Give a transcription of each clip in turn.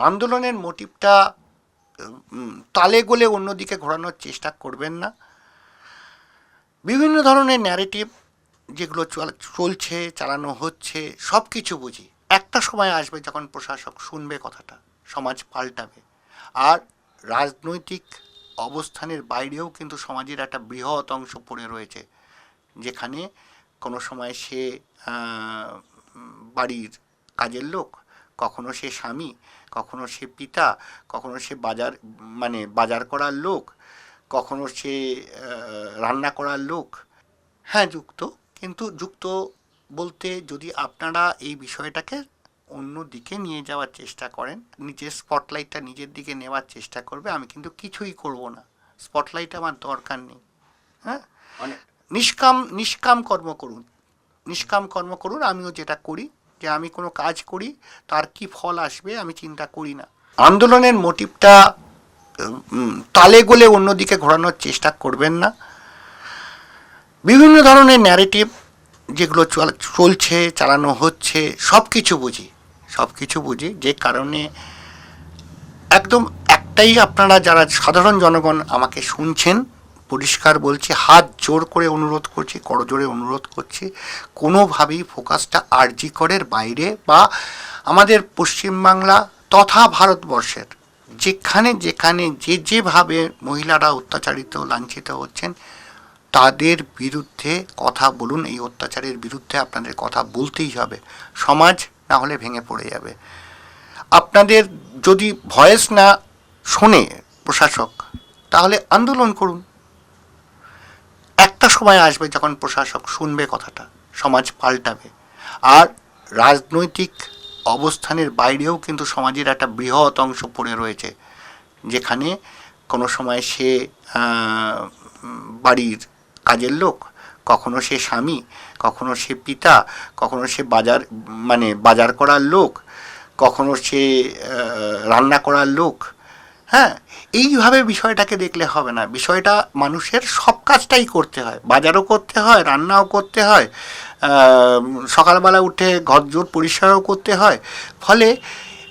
আন্দোলনের মোটিভটা তালে গোলে অন্যদিকে ঘোরানোর চেষ্টা করবেন না। বিভিন্ন ধরনের ন্যারেটিভ যেগুলো চল- চলছে, চালানো হচ্ছে সব কিছু বুঝি। একটা সময় আসবে যখন প্রশাসক শুনবে কথাটা, সমাজ পাল্টাবে। আর রাজনৈতিক অবস্থানের বাইরেও কিন্তু সমাজের একটা বৃহৎ অংশ পড়ে রয়েছে, যেখানে কোনো সময় সে বাড়ির কাজের লোক কখনো সে স্বামী কখনো সে পিতা কখনো সে বাজার মানে বাজার করার লোক কখনো সে রান্না করার লোক। হ্যাঁ যুক্ত। কিন্তু যুক্ত বলতে যদি আপনারা এই বিষয়টাকে অন্য দিকে নিয়ে যাওয়ার চেষ্টা করেন নিজের স্পটলাইটটা নিজের দিকে নেওয়ার চেষ্টা করবে আমি কিন্তু কিছুই করব না। স্পটলাইট আমার দরকার নেই। হ্যাঁ? নিষ্কাম নিষ্কাম কর্ম করুন। নিষ্কাম কর্ম করুন আমিও যেটা করি যে আমি কোনো কাজ করি, তার কি ফল আসবে আমি চিন্তা করি না। আন্দোলনের মোটিভটা তালে গোলে অন্যদিকে ঘোরানোর চেষ্টা করবেন না। বিভিন্ন ধরনের ন্যারেটিভ যেগুলো চল- চলছে, চালানো হচ্ছে সব কিছু বুঝি সব কিছু বুঝি। যে কারণে একদম একটাই আপনারা যারা সাধারণ জনগণ আমাকে শুনছেন, পরিষ্কার বলছি, হাত জোর করে অনুরোধ করছি, করজোরে অনুরোধ করছি, কোনোভাবেই ফোকাসটা আরজি করের বাইরে বা আমাদের পশ্চিমবাংলা তথা ভারতবর্ষের যেখানে যেখানে যে যেভাবে মহিলারা অত্যাচারিত, লাঞ্ছিত হচ্ছেন, তাদের বিরুদ্ধে কথা বলুন। এই অত্যাচারের বিরুদ্ধে আপনাদের কথা বলতেই হবে। সমাজ না হলে ভেঙে পড়ে যাবে। আপনাদের যদি ভয়েস না শোনে প্রশাসক, তাহলে আন্দোলন করুন। একটা সময় আসবে যখন প্রশাসক শুনবে কথাটা, সমাজ পাল্টাবে। আর রাজনৈতিক অবস্থানের বাইরেও কিন্তু সমাজের একটা বৃহৎ অংশ পড়ে রয়েছে, যেখানে কোনো সময় সে বাড়ির কাজের লোক, কখনো সে স্বামী, কখনো সে পিতা, কখনো সে বাজার মানে বাজার করার লোক, কখনো সে রান্না করার লোক হ্যাঁ এইভাবে বিষয়টাকে দেখলে হবে না। বিষয়টা মানুষের সব কাজটাই করতে হয়। বাজারও করতে হয় রান্নাও করতে হয় সকালবেলা উঠে ঘর জোর পরিষ্কারও করতে হয়। ফলে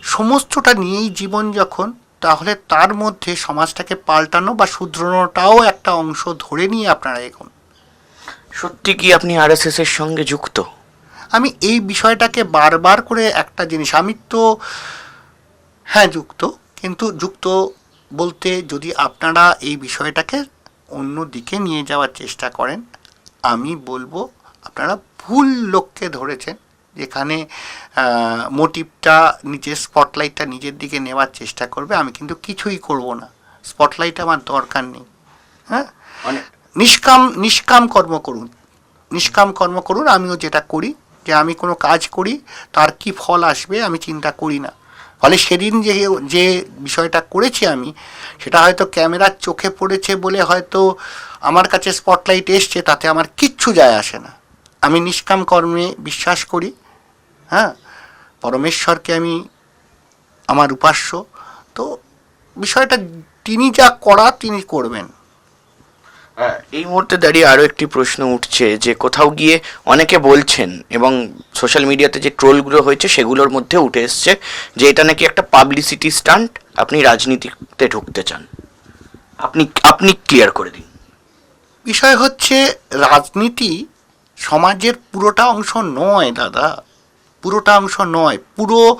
সমস্তটা নিয়েই জীবন যখন তাহলে তার মধ্যে সমাজটাকে পাল্টানো বা শুধরানোটাও একটা অংশ ধরে নিয়ে আপনারা এগোন। সত্যি কি আপনি আরএসএস এর সঙ্গে যুক্ত? আমি এই বিষয়টাকে বারবার করে একটা জিনিস আমি তো হ্যাঁ যুক্ত। কিন্তু যুক্ত বলতে যদি আপনারা এই বিষয়টাকে অন্য দিকে নিয়ে যাওয়ার চেষ্টা করেন আমি বলব আপনারা ভুল লোককে ধরেছেন যেখানে মোটিভটা নিজের স্পটলাইটটা নিজের দিকে নেওয়ার চেষ্টা করবে আমি কিন্তু কিছুই করব না। স্পটলাইট আমার দরকার নেই। হ্যাঁ? মানে নিষ্কাম নিষ্কাম কর্ম করুন। নিষ্কাম কর্ম করুন আমিও যেটা করি যে আমি কোনো কাজ করি তার কি ফল আসবে আমি চিন্তা করি না। ফলে সেদিন যে যে বিষয়টা করেছি আমি, সেটা হয়তো ক্যামেরার চোখে পড়েছে বলে হয়তো আমার কাছে স্পটলাইট এসছে, তাতে আমার কিচ্ছু যায় আসে না। আমি নিষ্কাম কর্মে বিশ্বাস করি হ্যাঁ? পরমেশ্বরকে আমি, আমার উপাস্য। তো বিষয়টা তিনি যা করা তিনি করবেন। এই মুহূর্তে দাঁড়িয়ে আরও একটি প্রশ্ন উঠছে যে কোথাও গিয়ে অনেকে বলছেন এবং সোশ্যাল মিডিয়াতে যে ট্রোলগুলো হয়েছে সেগুলোর মধ্যে উঠে এসছে যে এটা নাকি একটা পাবলিসিটি স্টান্ট, আপনি রাজনীতিতে ঢুকতে চান। আপনি আপনি ক্লিয়ার করে দিন। বিষয় হচ্ছে, রাজনীতি সমাজের পুরোটা অংশ নয় দাদা, পুরোটা অংশ নয়, পুরো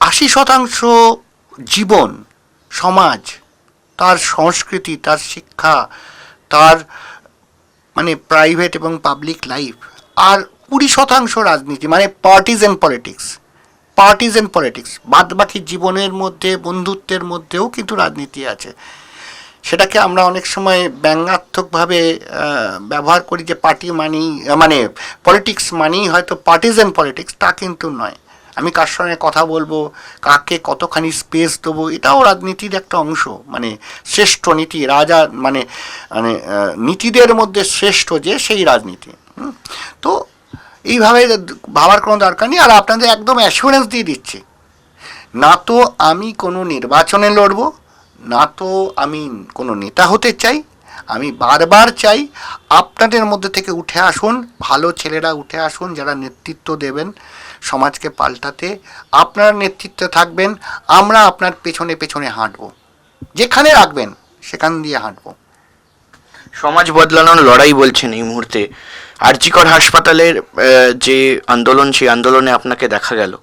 আশি শতাংশ জীবন সমাজ, তার সংস্কৃতি, তার শিক্ষা তার মানে প্রাইভেট এবং পাবলিক লাইফ আর কুড়ি শতাংশ রাজনীতি মানে পার্টিজেন পলিটিক্স পার্টিজেন পলিটিক্স বাদ বাকি জীবনের মধ্যে বন্ধুত্বের মধ্যেও কিন্তু রাজনীতি আছে। সেটাকে আমরা অনেক সময় ব্যঙ্গাত্মকভাবে ব্যবহার করি যে পার্টি আহ, মানে পলিটিক্স মানেই হয়তো পার্টিজেন পলিটিক্স তা কিন্তু নয়। আমি কার সঙ্গে কথা বলব, কাকে কতখানি স্পেস দেবো, এটাও রাজনীতির একটা অংশ। মানে শ্রেষ্ঠ নীতি, রাজা মানে মানে নীতিদের মধ্যে শ্রেষ্ঠ যে সেই রাজনীতি। তো এইভাবে ভাবার কোনো দরকার নেই। আর আপনাদের একদম অ্যাসুরেন্স দিয়ে দিচ্ছি। না তো আমি কোনো নির্বাচনে লড়ব, না তো আমি কোনো নেতা হতে চাই। আমি বারবার চাই আপনাদের মধ্যে থেকে উঠে আসুন, ভালো ছেলেরা উঠে আসুন যারা নেতৃত্ব দেবেন সমাজকে পাল্টাতে। আপনারা নেতৃত্বে থাকবেন, আমরা আপনার পেছনে পেছনে হাঁটবো। যেখানে রাখবেন, সেখান দিয়ে হাঁটবো। সমাজ বদলানোর লড়াই বলছেন এই মুহূর্তে। আরজিকর হাসপাতালের যে আন্দোলন, সেই আন্দোলনে আপনাকে দেখা গেল।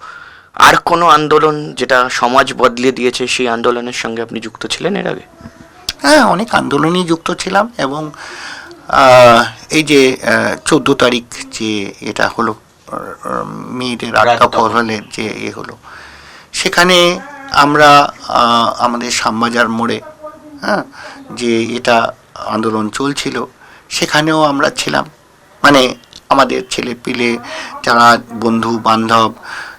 আর কোনো আন্দোলন যেটা সমাজ বদলে দিয়েছে সেই আন্দোলনের সঙ্গে আপনি যুক্ত ছিলেন এর আগে? হ্যাঁ অনেক আন্দোলনেই যুক্ত ছিলাম এবং এই যে চোদ্দ তারিখ যে এটা হলো মেয়েদের আটকা দখল। যে এ হলো সেখানে আমরা আমাদের শ্যামবাজার মোড়ে হ্যাঁ যে এটা আন্দোলন চলছিল সেখানেও আমরা ছিলাম মানে আমাদের ছেলে পিলে যারা বন্ধু বান্ধব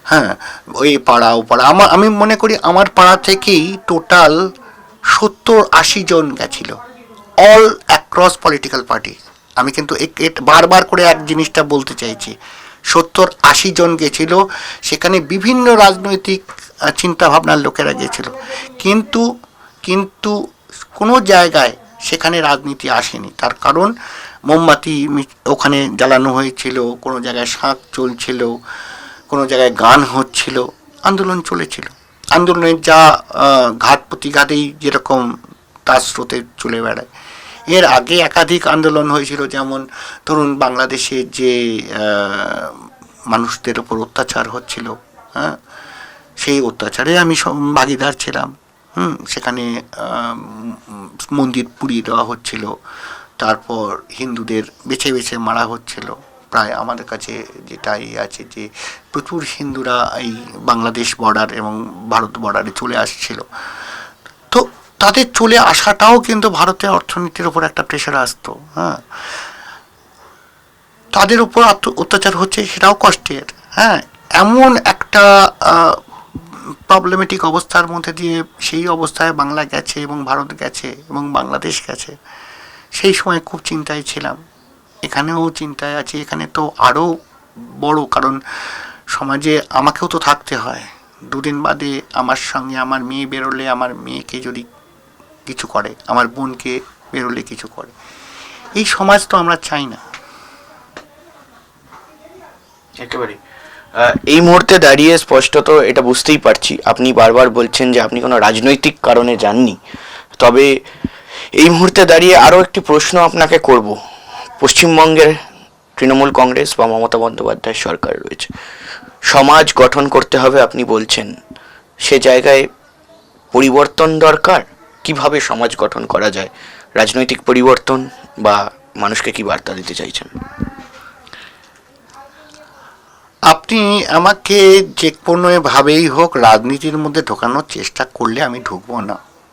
হ্যাঁ ওই পাড়া ও পাড়া আমার আমি মনে করি আমার পাড়া থেকেই টোটাল সত্তর আশি জন গেছিল। অল অ্যাক্রস পলিটিক্যাল পার্টি আমি কিন্তু বারবার করে এক জিনিসটা বলতে চাইছি। সত্তর আশি জন গেছিল, সেখানে বিভিন্ন রাজনৈতিক চিন্তাভাবনার লোকেরা গেছিল। কিন্তু কিন্তু কোনো জায়গায় সেখানে রাজনীতি আসেনি। তার কারণ মোমবাতি ওখানে জ্বালানো হয়েছিল, কোনো জায়গায় শাঁখ চলছিল, কোনো জায়গায় গান হচ্ছিল, আন্দোলন চলেছিল। আন্দোলনের যা ঘাত প্রতিঘাতেই যেরকম তার স্রোতে চলে বেড়ায়। এর আগে একাধিক আন্দোলন হয়েছিল, যেমন ধরুন বাংলাদেশে যে মানুষদের ওপর অত্যাচার হচ্ছিল হ্যাঁ? সেই অত্যাচারে আমি ভাগিদার ছিলাম, হুম? সেখানে মন্দির পুড়িয়ে দেওয়া হচ্ছিল, তারপর হিন্দুদের বেছে বেছে মারা হচ্ছিল। প্রায় আমাদের কাছে যেটাই আছে যে প্রচুর হিন্দুরা এই বাংলাদেশ বর্ডার এবং ভারত বর্ডারে চলে আসছিল। তো তাদের চলে আসাটাও কিন্তু ভারতের অর্থনীতির ওপর একটা প্রেশার আসতো হ্যাঁ। তাদের উপর অত্যাচার হচ্ছে সেটাও কষ্টের হ্যাঁ। এমন একটা প্রবলেমেটিক অবস্থার মধ্যে দিয়ে সেই অবস্থায় বাংলা গেছে এবং ভারত গেছে এবং বাংলাদেশ গেছে, সেই সময় খুব চিন্তায় ছিলাম। এখানেও চিন্তায় আছি, এখানে তো আরও বড়, কারণ সমাজে আমাকেও তো থাকতে হয়। দুদিন বাদে আমার সঙ্গে আমার মেয়ে বেরোলে আমার মেয়েকে যদি কিছু করে, আমার বোনকে বেরোলে কিছু করে। এই সমাজ তো আমরা চাই না। একেবারে। এই মুহূর্তে দাঁড়িয়ে স্পষ্টত এটা বুঝতেই পারছি। আপনি বারবার বলছেন যে আপনি কোনো রাজনৈতিক কারণে যাননি। তবে এই মুহূর্তে দাঁড়িয়ে আরও একটি প্রশ্ন আপনাকে করব। পশ্চিমবঙ্গের তৃণমূল কংগ্রেস বা মমতা বন্দ্যোপাধ্যায় সরকার রয়েছে। সমাজ গঠন করতে হবে, আপনি বলছেন। সে জায়গায় পরিবর্তন দরকার? কীভাবে সমাজ গঠন করা যায়? রাজনৈতিক পরিবর্তন বা মানুষকে কি বার্তা দিতে চাইছেন? আপনি আমাকে যে কোনোভাবেই হোক রাজনীতির মধ্যে ঢোকানোর চেষ্টা করলে আমি ঢুকবো না।